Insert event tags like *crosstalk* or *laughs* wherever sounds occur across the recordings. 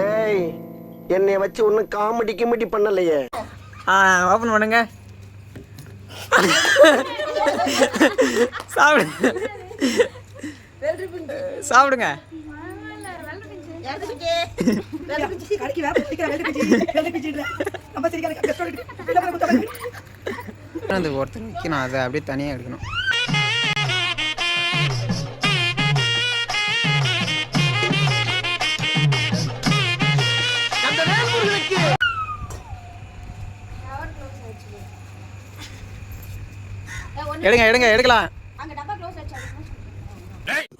ஏய் என்னைய வச்சு ஒன்னும் காமெடி கிமெடி பண்ணலையே ஆ ஓப்பன் பண்ணுங்க சாப்பிடு சாப்பிடுங்க அந்த ஒருத்தர் நிற்கணும் அதை அப்படியே தனியாக எடுக்கணும் எடுங்க எடுங்க எடுக்கலாம்.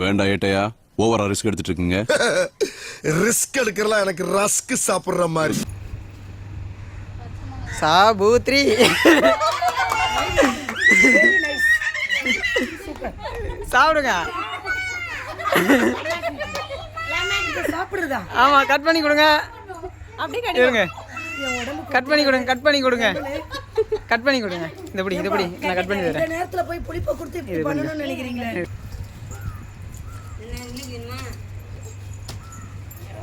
வேண்டாம் ஏட்டையா ஓவரா ரிஸ்க் எடுத்துட்டு இருக்கீங்க ரிஸ்க் எடுக்கிறலாம் எனக்கு ரஸ்க் சாப்பிடுற மாதிரி. சாபூத்ரி. சாப்பிடுங்க. சாப்பிடுறதா? ஆமா கட் பண்ணி கொடுங்க. இருங்க. கட் பண்ணி கொடுங்க கட் பண்ணி கொடுங்க. கட் பண்ணி கொடுங்க. இந்த பிடி இந்த பிடி நான் கட் பண்ணி இந்த தரேன். நேரத்துல போய் புளிப்பை கொடுத்து இப்படி பண்ணணும்னு நினைக்கிறீங்களே?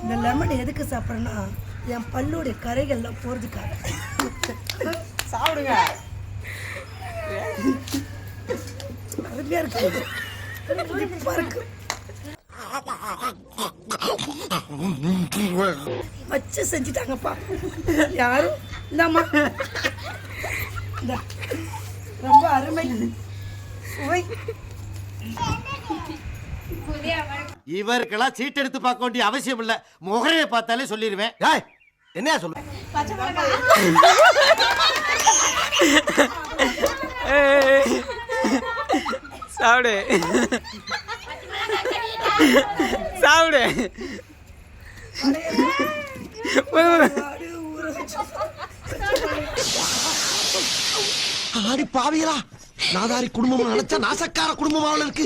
இந்த லெமன் எதுக்கு சாப்பிட்றேன்னா என் பல்லுடைய கரைகள்லாம் போறதுக்காக. சாப்பிடுங்க. அருமையா இருக்கு. இருக்கு வச்சு செஞ்சுட்டாங்கப்பா. யாரும்? இந்தாம்மா. இந்தா. ரொம்ப அருமை. சுவை. இவருக்கெல்லாம் சீட் எடுத்து பார்க்க வேண்டிய அவசியம் இல்ல. முகரையை பார்த்தாலே சொல்லிடுவேன் ஏய் என்னையா சொல்லு. சாப்பிடு. *laughs* சாப்பிடு. ஆடு பாவிகளா. நாதாரி குடும்பமா நினைச்சா நாசக்கார குடும்பமாவில் இருக்கு.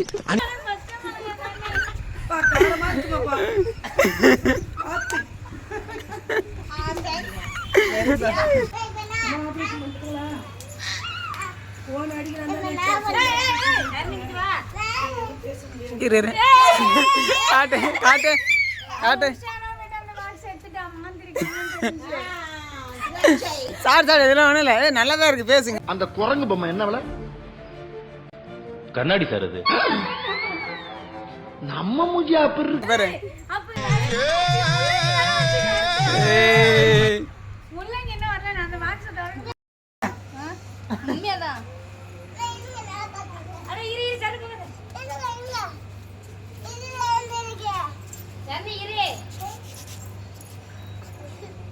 போன் அடிக்கிறான் இரு இரு. காட்டு காட்டு காட்டு. சார் சார் இதெல்லாம் ஒன்றும் இல்லை. நல்லா தான் இருக்கு பேசுங்க. அந்த குரங்கு பொம்மை என்ன விலை? கண்ணாடி சார் அது. நம்ம மூஞ்சியா அப்படி இருக்கு. பாரு ஏய்.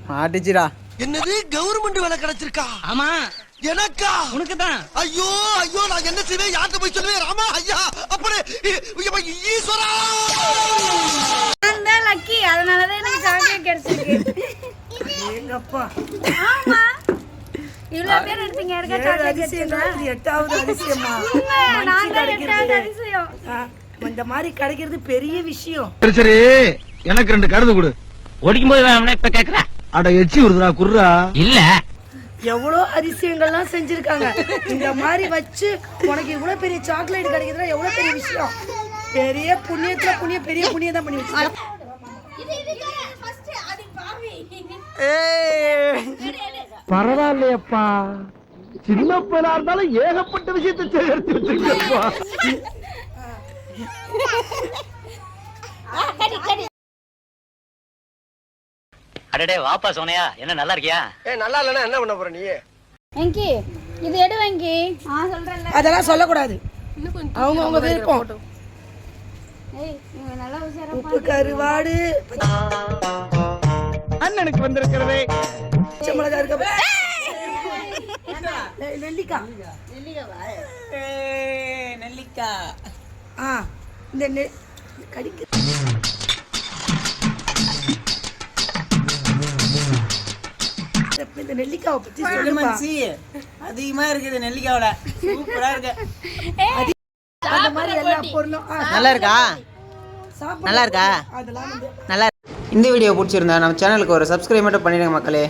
மாட்டிச்சுடா. என்னது? கவர்மெண்ட் வேலை கிடைச்சிருக்கா? ஆமா. எனக்கா? உனக்கு தான் ஐயோ ஐயோ நான் என்ன செய்வேன்? யார்கிட்ட போய் சொல்லுவேன்? ராமா ஐயா அப்படி ஈஸ்வரா! நான் தான் லக்கி அதனாலதான் எனக்கு சாக்லேட் கிடைச்சிருக்கு. எங்கப்பா? ஆமா. இவ்வளவு பேர் எடுத்தீங்க. யாருக்கா சாக்லேட் எட்டாவது அதிசயமா நான் தான் எட்டாவது. அதிசயம். இந்த மாதிரி கிடைக்கிறது பெரிய விஷயம். சரி சரி. எனக்கு ரெண்டு கருது கொடு. ஓடிக்கும் போது இப்ப கேக்குற? அட எச்சி வருதுடா குர்ரா இல்ல. எவ்வளோ அதிசயங்கள்லாம் செஞ்சிருக்காங்க. இந்த மாதிரி வச்சு உனக்கு இவ்வளவு பெரிய சாக்லேட் கிடைக்கிறதுனா எவ்வளவு பெரிய விஷயம்? பெரிய புண்ணியத்துல புண்ணியம் பெரிய புண்ணியம் தான் பண்ணி வச்சிருக்காங்க ஏய். பரவாயில்லையப்பா. சின்ன பிள்ளா இருந்தாலும் ஏகப்பட்ட விஷயத்தை சேகரித்து வச்சிருக்கப்பா *laughs* அடடே வாப்பா சோனையா என்ன நல்லா இருக்கியா? ஏய் நல்லா இல்லைன்னா என்ன பண்ண போற நீ? வெங்கி இது எடு வெங்கி. ஆ சொல்றேன்ல. அதெல்லாம் சொல்லக்கூடாது. அவங்க அவங்க விருப்பம். ஏய் இவங்க நல்லா உஷாரா உப்பு கருவாடு. அண்ணனுக்கு வந்திருக்கிறதே. மிளகா இருக்க நெல்லிக்காய் ஏய், நெல்லிக்காய் ஆ இந்த நெ- கடிக்கு. இந்த நெல்லிக்காவை பத்தி சொல்லுமா அதிகமா இருக்குது நெல்லிக்காவுல சூப்பரா இருக்கு. அந்த மாதிரி எல்லா பொருளும் ஆ, நல்லா இருக்கா. நல்லா இருக்கா? நல்லா இந்த வீடியோ பிடிச்சிருந்தா நம்ம சேனலுக்கு ஒரு சப்ஸ்கிரைப் மட்டும் பண்ணிடுங்க மக்களே.